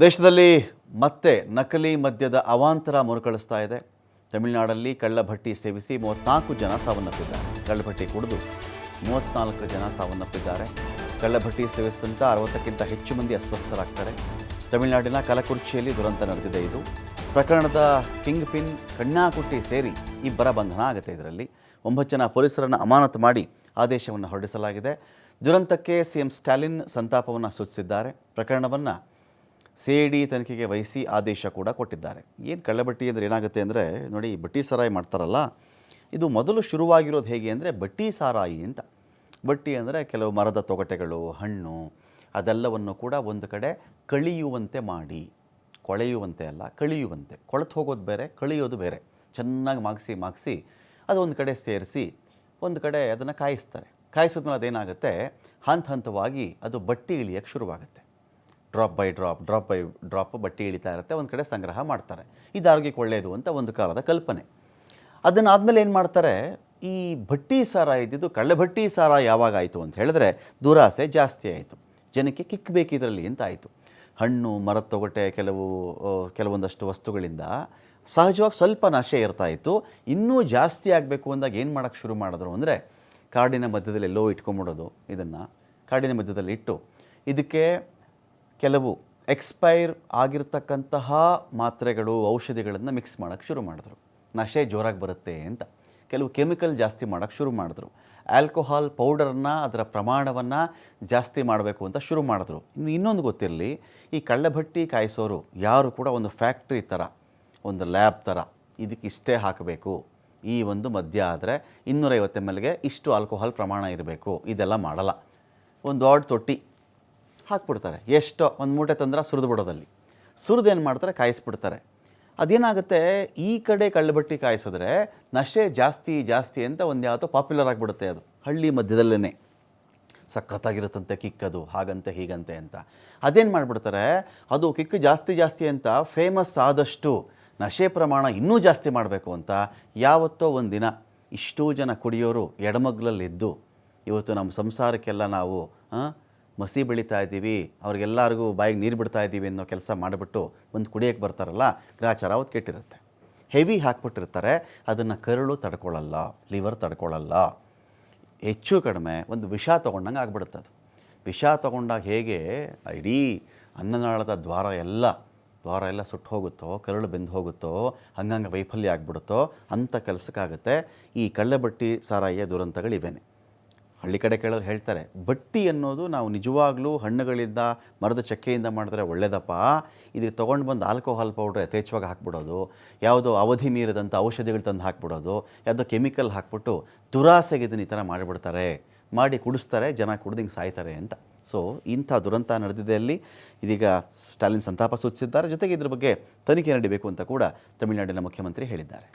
ದೇಶದಲ್ಲಿ ಮತ್ತೆ ನಕಲಿ ಮದ್ಯದ ಅವಾಂತರ ಮರುಕಳಿಸ್ತಾ ಇದೆ. ತಮಿಳುನಾಡಲ್ಲಿ ಕಳ್ಳಭಟ್ಟಿ ಸೇವಿಸಿ ಮೂವತ್ನಾಲ್ಕು ಜನ ಸಾವನ್ನಪ್ಪಿದ್ದಾರೆ. ಕಳ್ಳಭಟ್ಟಿ ಕುಡಿದು ಮೂವತ್ನಾಲ್ಕು ಜನ ಸಾವನ್ನಪ್ಪಿದ್ದಾರೆ. ಕಳ್ಳಭಟ್ಟಿ ಸೇವಿಸಿದಂತ ಅರವತ್ತಕ್ಕಿಂತ ಹೆಚ್ಚು ಮಂದಿ ಅಸ್ವಸ್ಥರಾಗ್ತಾರೆ. ತಮಿಳುನಾಡಿನ ಕಲಕುರ್ಚಿಯಲ್ಲಿ ದುರಂತ ನಡೆದಿದೆ ಇದು. ಪ್ರಕರಣದ ಕಿಂಗ್ ಪಿನ್ ಕಣ್ಣಾಕುಟ್ಟಿ ಸೇರಿ ಇಬ್ಬರ ಬಂಧನ ಆಗುತ್ತೆ ಇದರಲ್ಲಿ. ಒಂಬತ್ತು ಜನ ಪೊಲೀಸರನ್ನು ಅಮಾನತು ಮಾಡಿ ಆದೇಶವನ್ನು ಹೊರಡಿಸಲಾಗಿದೆ. ದುರಂತಕ್ಕೆ ಸಿಎಂ ಸ್ಟಾಲಿನ್ ಸಂತಾಪವನ್ನು ಸೂಚಿಸಿದ್ದಾರೆ. ಪ್ರಕರಣವನ್ನು ಸಿ ತನಿಖೆಗೆ ವಹಿಸಿ ಆದೇಶ ಕೂಡ ಕೊಟ್ಟಿದ್ದಾರೆ. ಏನು ಕಳ್ಳಬಟ್ಟಿ ಅಂದರೆ ಏನಾಗುತ್ತೆ ಅಂದರೆ, ನೋಡಿ ಬಟ್ಟಿ ಸಾರಾಯಿ ಮಾಡ್ತಾರಲ್ಲ, ಇದು ಮೊದಲು ಶುರುವಾಗಿರೋದು ಹೇಗೆ ಅಂದರೆ ಬಟ್ಟಿ ಸಾರಾಯಿ ಅಂತ. ಬಟ್ಟಿ ಅಂದರೆ ಕೆಲವು ಮರದ ತೊಗಟೆಗಳು, ಹಣ್ಣು, ಅದೆಲ್ಲವನ್ನು ಕೂಡ ಒಂದು ಕಡೆ ಕಳಿಯುವಂತೆ ಮಾಡಿ. ಕೊಳೆಯುವಂತೆ ಅಲ್ಲ, ಕಳಿಯುವಂತೆ. ಕೊಳೆತು ಹೋಗೋದು ಬೇರೆ, ಕಳಿಯೋದು ಬೇರೆ. ಚೆನ್ನಾಗಿ ಮಾಗಿಸಿ ಮಾಗಿಸಿ ಅದು ಒಂದು ಕಡೆ ಸೇರಿಸಿ ಒಂದು ಕಡೆ ಅದನ್ನು ಕಾಯಿಸ್ತಾರೆ. ಕಾಯಿಸಿದ್ಮೇಲೆ ಅದೇನಾಗುತ್ತೆ? ಹಂತ ಹಂತವಾಗಿ ಅದು ಬಟ್ಟಿ ಇಳಿಯೋಕ್ಕೆ ಶುರುವಾಗುತ್ತೆ. Drop by drop drop by drop ಬಟ್ಟಿ ಇಳಿತಾ ಇರುತ್ತೆ, ಒಂದು ಕಡೆ ಸಂಗ್ರಹ ಮಾಡ್ತಾರೆ. ಇದು ಆರೋಗ್ಯಕ್ಕೆ ಒಳ್ಳೆಯದು ಅಂತ ಒಂದು ಕಾಲದ ಕಲ್ಪನೆ. ಅದನ್ನಾದಮೇಲೆ ಏನು ಮಾಡ್ತಾರೆ, ಈ ಭಟ್ಟಿ ಸಾರ ಇದ್ದಿದ್ದು ಕಳ್ಳಭಟ್ಟಿ ಸಾರ ಯಾವಾಗ ಆಯಿತು ಅಂತ ಹೇಳಿದ್ರೆ ದುರಾಸೆ ಜಾಸ್ತಿ ಆಯಿತು. ಜನಕ್ಕೆ ಕಿಕ್ ಬೇಕಿದ್ರಲ್ಲಿ ಅಂತ ಆಯಿತು. ಹಣ್ಣು, ಮರದ ತೊಗಟೆ ಕೆಲವು ಕೆಲವೊಂದಷ್ಟು ವಸ್ತುಗಳಿಂದ ಸಹಜವಾಗಿ ಸ್ವಲ್ಪ ನಶೆ ಇರ್ತಾ ಇತ್ತು. ಇನ್ನೂ ಜಾಸ್ತಿ ಆಗಬೇಕು ಅಂದಾಗ ಏನು ಮಾಡೋಕ್ಕೆ ಶುರು ಮಾಡಿದ್ರು ಅಂದರೆ ಕಾಡಿನ ಮಧ್ಯದಲ್ಲಿ ಎಲ್ಲೋ ಇಟ್ಕೊಂಬಿಡೋದು ಇದನ್ನು. ಕಾಡಿನ ಮಧ್ಯದಲ್ಲಿ ಇಟ್ಟು. ಇದಕ್ಕೆ ಕೆಲವು ಎಕ್ಸ್ಪೈರ್ ಆಗಿರ್ತಕ್ಕಂತಹ ಮಾತ್ರೆಗಳು, ಔಷಧಿಗಳನ್ನು ಮಿಕ್ಸ್ ಮಾಡೋಕ್ಕೆ ಶುರು ಮಾಡಿದ್ರು. ನಶೆ ಜೋರಾಗಿ ಬರುತ್ತೆ ಅಂತ. ಕೆಲವು ಕೆಮಿಕಲ್ ಜಾಸ್ತಿ ಮಾಡೋಕ್ಕೆ ಶುರು ಮಾಡಿದ್ರು. ಆಲ್ಕೋಹಾಲ್ ಪೌಡರನ್ನು ಅದರ ಪ್ರಮಾಣವನ್ನು ಜಾಸ್ತಿ ಮಾಡಬೇಕು ಅಂತ ಶುರು ಮಾಡಿದ್ರು. ಇನ್ನು ಇನ್ನೊಂದು ಗೊತ್ತಿರಲಿ, ಈ ಕಳ್ಳಭಟ್ಟಿ ಕಾಯಿಸೋರು ಯಾರು ಕೂಡ ಒಂದು ಫ್ಯಾಕ್ಟ್ರಿ ಥರ ಒಂದು ಲ್ಯಾಬ್ ಥರ ಇದಕ್ಕೆ ಇಷ್ಟೇ ಹಾಕಬೇಕು. ಈ ಒಂದು ಮದ್ಯ ಆದರೆ ಇನ್ನೂರೈವತ್ತು ಎಂ ಎಲ್ಗೆ ಇಷ್ಟು ಆಲ್ಕೋಹಾಲ್ ಪ್ರಮಾಣ ಇರಬೇಕು. ಇದೆಲ್ಲ ಮಾಡಲ್ಲ. ಒಂದು ದೊಡ್ಡ ತೊಟ್ಟಿ. ಹಾಕ್ಬಿಡ್ತಾರೆ. ಎಷ್ಟೋ ಒಂದು ಮೂಟೆ ತಂದ್ರೆ ಸುರಿದು ಬಿಡೋದಲ್ಲಿ. ಸುರಿದು ಏನು ಮಾಡ್ತಾರೆ? ಕಾಯಿಸ್ಬಿಡ್ತಾರೆ. ಅದೇನಾಗುತ್ತೆ? ಈ ಕಡೆ ಕಳ್ಳಬಟ್ಟಿ ಕಾಯಿಸಿದ್ರೆ ನಶೆ ಜಾಸ್ತಿ ಜಾಸ್ತಿ ಅಂತ ಒಂದು ಯಾವತ್ತೋ ಪಾಪ್ಯುಲರ್ ಆಗಿಬಿಡುತ್ತೆ ಅದು. ಹಳ್ಳಿ ಮಧ್ಯದಲ್ಲೇ ಸಖತ್ತಾಗಿರುತ್ತಂತೆ ಕಿಕ್ಕದು, ಹಾಗಂತೆ ಹೀಗಂತೆ ಅಂತ. ಅದೇನು ಮಾಡಿಬಿಡ್ತಾರೆ? ಅದು ಕಿಕ್ ಜಾಸ್ತಿ ಜಾಸ್ತಿ ಅಂತ ಫೇಮಸ್ ಆದಷ್ಟು ನಶೆ ಪ್ರಮಾಣ ಇನ್ನೂ ಜಾಸ್ತಿ ಮಾಡಬೇಕು ಅಂತ ಯಾವತ್ತೋ ಒಂದು ದಿನ ಇಷ್ಟೋ ಜನ ಕುಡಿಯೋರು ಎಡಮಗ್ಲಲ್ಲಿದ್ದು. ಇವತ್ತು ನಮ್ಮ ಸಂಸಾರಕ್ಕೆಲ್ಲ ನಾವು ಮಸಿ ಬೆಳೀತಾ ಇದ್ದೀವಿ, ಅವ್ರಿಗೆಲ್ಲರಿಗೂ ಬಾಯಿಗೆ ನೀರು ಬಿಡ್ತಾ ಇದ್ದೀವಿ ಅನ್ನೋ ಕೆಲಸ ಮಾಡಿಬಿಟ್ಟು ಒಂದು ಕುಡಿಯೋಕ್ಕೆ ಬರ್ತಾರಲ್ಲ ಗ್ರಾಚಾರ ಅವತ್ತು ಕೆಟ್ಟಿರುತ್ತೆ. ಹೆವಿ ಹಾಕ್ಬಿಟ್ಟಿರ್ತಾರೆ, ಅದನ್ನು ಕರುಳು ತಡ್ಕೊಳ್ಳಲ್ಲ ಲಿವರ್ ತಡ್ಕೊಳ್ಳಲ್ಲ ಹೆಚ್ಚು ಕಡಿಮೆ ಒಂದು ವಿಷ ತೊಗೊಂಡಂಗೆ ಆಗ್ಬಿಡುತ್ತೆ ಅದು. ವಿಷ ತೊಗೊಂಡಾಗ ಹೇಗೆ, ಇಡೀ ಅನ್ನನಾಳದ ದ್ವಾರ ಎಲ್ಲ ದ್ವಾರ ಎಲ್ಲ ಸುಟ್ಟು ಹೋಗುತ್ತೋ, ಕರುಳು ಬೆಂದು ಹೋಗುತ್ತೋ, ಹಂಗಂಗೆ ವೈಫಲ್ಯ ಆಗಿಬಿಡುತ್ತೋ ಅಂಥ ಕೆಲಸಕ್ಕಾಗುತ್ತೆ. ಈ ಕಳ್ಳಬಟ್ಟಿ ಸಾರಾಯಿಯ ದುರಂತಗಳಿವೇನೆ. ಹಳ್ಳಿ ಕಡೆ ಕೇಳಿದ್ರೆ ಹೇಳ್ತಾರೆ, ಬಟ್ಟಿ ಅನ್ನೋದು ನಾವು ನಿಜವಾಗ್ಲೂ ಹಣ್ಣುಗಳಿಂದ ಮರದ ಚಕ್ಕೆಯಿಂದ ಮಾಡಿದ್ರೆ ಒಳ್ಳೆಯದಪ್ಪ ಇದಕ್ಕೆ ತೊಗೊಂಡು ಬಂದು ಆಲ್ಕೋಹಾಲ್ ಪೌಡ್ರ್ ಯಥೇಚ್ಛವಾಗಿ ಹಾಕ್ಬಿಡೋದು. ಯಾವುದೋ ಅವಧಿ ಮೀರಿದಂಥ ಔಷಧಿಗಳು ತಂದು ಹಾಕ್ಬಿಡೋದು. ಯಾವುದೋ ಕೆಮಿಕಲ್ ಹಾಕ್ಬಿಟ್ಟು ದುರಾಸೆಗೆ ಇದನ್ನ ಈ ಥರ ಮಾಡಿಬಿಡ್ತಾರೆ. ಮಾಡಿ ಕುಡಿಸ್ತಾರೆ, ಜನ ಕುಡ್ದಿಂಗೆ ಸಾಯ್ತಾರೆ ಅಂತ. ಸೊ ಇಂಥ ದುರಂತ ನಡೆದಿದೆ ಅಲ್ಲಿ. ಇದೀಗ ಸ್ಟಾಲಿನ್ ಸಂತಾಪ ಸೂಚಿಸಿದ್ದಾರೆ. ಜೊತೆಗೆ ಇದ್ರ ಬಗ್ಗೆ ತನಿಖೆ ನಡೀಬೇಕು ಅಂತ ಕೂಡ ತಮಿಳುನಾಡಿನ ಮುಖ್ಯಮಂತ್ರಿ ಹೇಳಿದ್ದಾರೆ.